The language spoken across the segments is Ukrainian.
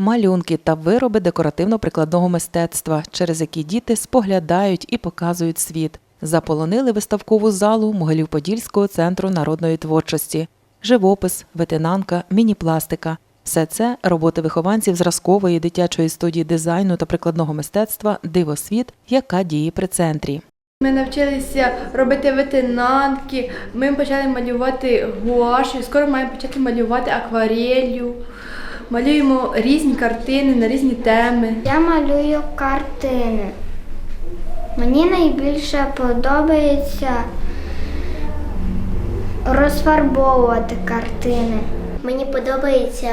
малюнки та вироби декоративно-прикладного мистецтва, через які діти споглядають і показують світ. Заполонили виставкову залу Могилів-Подільського центру народної творчості, живопис, ветенанка, міні-пластика. Все це роботи вихованців зразкової дитячої студії дизайну та прикладного мистецтва Дивосвіт, яка діє при центрі. Ми навчилися робити ветенанки, ми почали малювати гуашю, скоро маємо почати малювати акварелью. Малюємо різні картини на різні теми. Я малюю картини. Мені найбільше подобається розфарбовувати картини. Мені подобається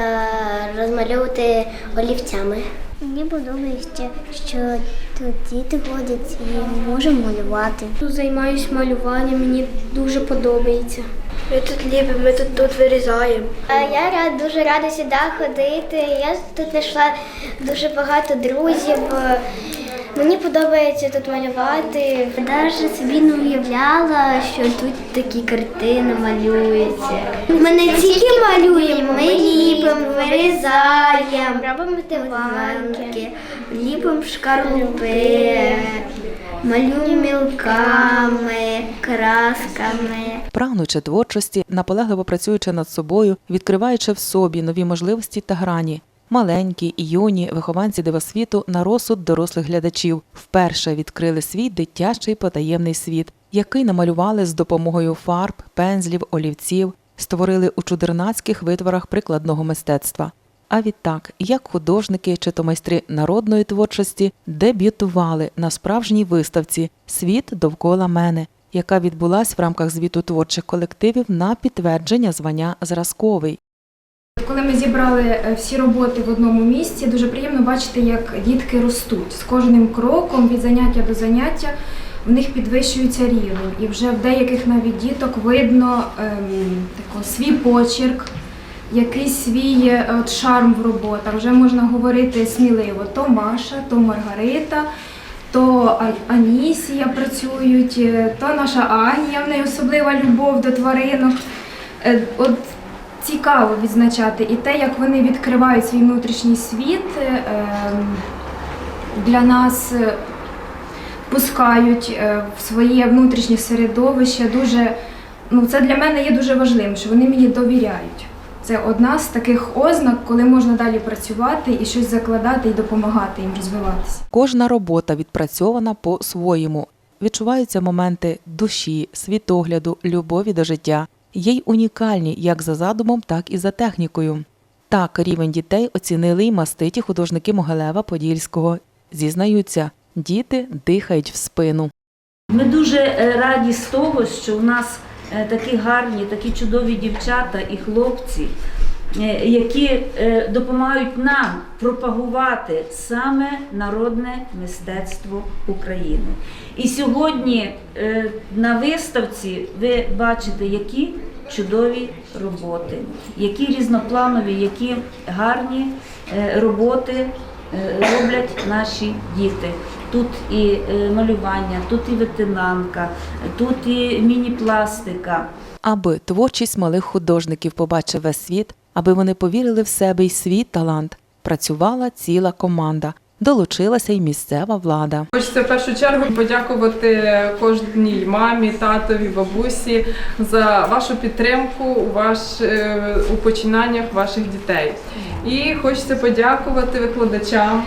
розмальовувати олівцями. Мені подобається, що тут діти ходять і можемо малювати. Тут займаюся малюванням, мені дуже подобається. Ми тут ліпимо, ми тут, тут вирізаємо. Я рад, дуже рада сюди ходити. Я тут знайшла дуже багато друзів. Мені подобається тут малювати. Навіть собі не уявляла, що тут такі картини малюються. Ми не тільки малюємо, ми ліпимо, вирізаємо, робимо мотиванки, ліпимо шкарлупи, мілками, красками. Прагнучи творчості, наполегливо працюючи над собою, відкриваючи в собі нові можливості та грані. Маленькі і юні вихованці дивосвіту на розсуд дорослих глядачів вперше відкрили свій дитячий потаємний світ, який намалювали з допомогою фарб, пензлів, олівців, створили у чудернацьких витворах прикладного мистецтва. А відтак, як художники чи то майстри народної творчості дебютували на справжній виставці Світ довкола мене, яка відбулась в рамках звіту творчих колективів на підтвердження звання зразковий. Коли ми зібрали е, всі роботи в одному місці, дуже приємно бачити, як дітки ростуть. З кожним кроком від заняття до заняття в них підвищується рівень. І вже в деяких навіть діток видно ем, тако, свій почерк, якийсь свій е, от, шарм в роботах. Вже можна говорити сміливо: то Маша, то Маргарита. То Анісія працюють, е, то наша Анія, в неї особлива любов до тваринок. Е, От цікаво відзначати і те, як вони відкривають свій внутрішній світ, ем, для нас пускають в своє внутрішнє середовище. Дуже, ну, це для мене є дуже важливим, що вони мені довіряють. Це одна з таких ознак, коли можна далі працювати і щось закладати і допомагати їм розвиватися. Кожна робота відпрацьована по-своєму. Відчуваються моменти душі, світогляду, любові до життя. Є й унікальні як за задумом, так і за технікою. Так рівень дітей оцінили й маститі художники Могилева Подільського. Зізнаються, діти дихають в спину. Ми дуже е, раді з того, що у нас такі гарні, такі чудові дівчата і хлопці, е, які е, допомагають нам пропагувати саме народне мистецтво України. І сьогодні е, на виставці ви бачите, які чудові роботи, які різнопланові, які гарні е, роботи е, роблять наші діти. Тут і е, малювання, тут і ветенанка, тут і міні-пластика. Аби творчість малих художників побачив весь світ, аби вони повірили в себе і свій талант, працювала ціла команда. Долучилася й місцева влада. Хочеться в першу чергу подякувати кожній мамі, татові, бабусі за вашу підтримку у ваш е, у починаннях ваших дітей. І хочеться подякувати викладачам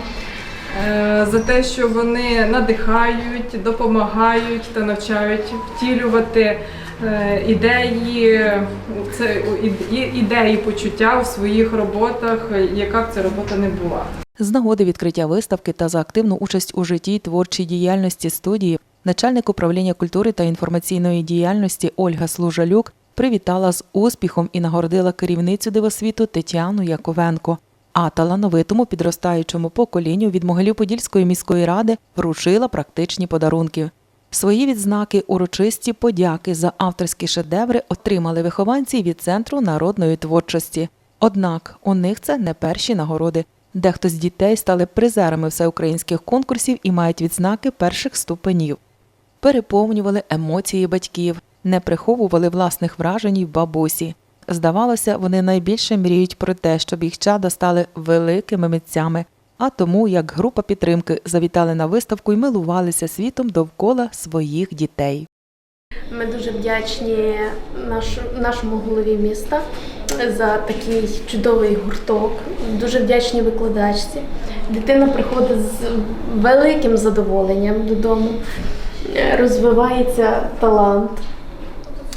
е, за те, що вони надихають, допомагають та навчають втілювати е, ідеї, це ідеї почуття у своїх роботах, яка б ця робота не була. З нагоди відкриття виставки та за активну участь у житті й творчій діяльності студії начальник управління культури та інформаційної діяльності Ольга Служалюк привітала з успіхом і нагородила керівницю дивосвіту Тетяну Яковенко. А талановитому підростаючому поколінню від Могилів-Подільської міської ради вручила практичні подарунки. Свої відзнаки урочисті подяки за авторські шедеври отримали вихованці від Центру народної творчості. Однак у них це не перші нагороди. Дехто з дітей стали призерами всеукраїнських конкурсів і мають відзнаки перших ступенів. Переповнювали емоції батьків, не приховували власних вражень й бабусі. Здавалося, вони найбільше мріють про те, щоб їх чада стали великими митцями. А тому, як група підтримки, завітали на виставку і милувалися світом довкола своїх дітей. Ми дуже вдячні нашому голові міста за такий чудовий гурток. Дуже вдячні викладачці. Дитина приходить з великим задоволенням додому, Е, розвивається талант,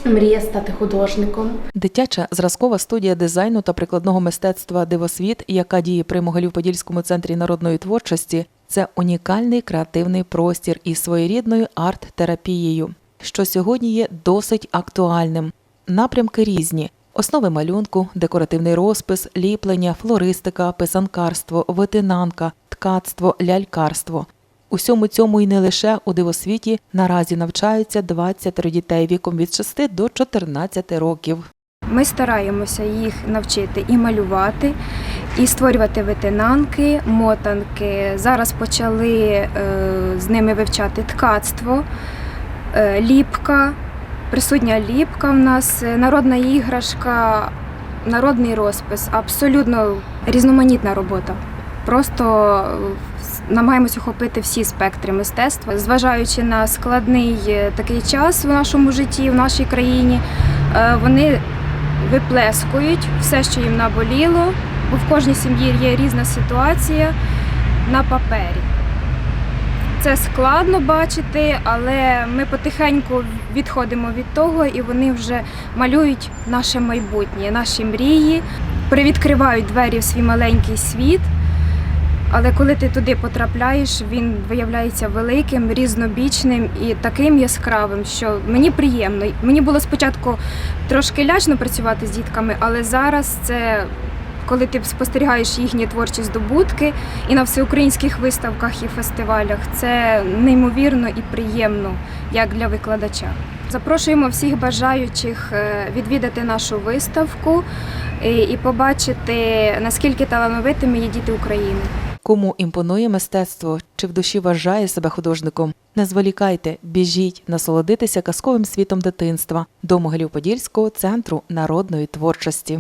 мріє стати художником. Дитяча зразкова студія дизайну та прикладного мистецтва Дивосвіт, яка діє при Могилів-Подільському центрі народної творчості, це унікальний креативний простір із своєрідною арт-терапією, що сьогодні є досить актуальним. Напрямки різні: основи малюнку, декоративний розпис, ліплення, флористика, писанкарство, витинанка, ткацтво, лялькарство. Усьому цьому і не лише у дивосвіті наразі навчаються 20 дітей віком від 6 до 14 років. Ми стараємося їх навчити і малювати, і створювати витинанки, мотанки. Зараз почали е, з ними вивчати ткацтво, е, ліпка, присутня ліпка в нас, е, народна іграшка, народний розпис, абсолютно різноманітна робота. Просто е, намагаємось охопити всі спектри мистецтва, зважаючи на складний е, такий час в нашому житті, в нашій країні. Вони виплескують все, що їм наболіло, бо в кожній сім'ї є різна ситуація на папері. Це складно бачити, але ми потихеньку відходимо від того, і вони вже малюють наше майбутнє, наші мрії, привідкривають двері в свій маленький світ. Але коли ти туди потрапляєш, він виявляється великим, різнобічним і таким яскравим, що мені приємно. Мені було спочатку трошки лячно працювати з дітками, але зараз це коли ти спостерігаєш їхні творчі здобутки і на всеукраїнських виставках і фестивалях, це неймовірно і приємно, як для викладача. Запрошуємо всіх бажаючих е, відвідати нашу виставку і- і побачити, наскільки талановитими є діти України. Кому імпонує мистецтво чи в душі вважає себе художником, не зволікайте, біжіть насолодитися казковим світом дитинства до Могилів-Подільського центру народної творчості.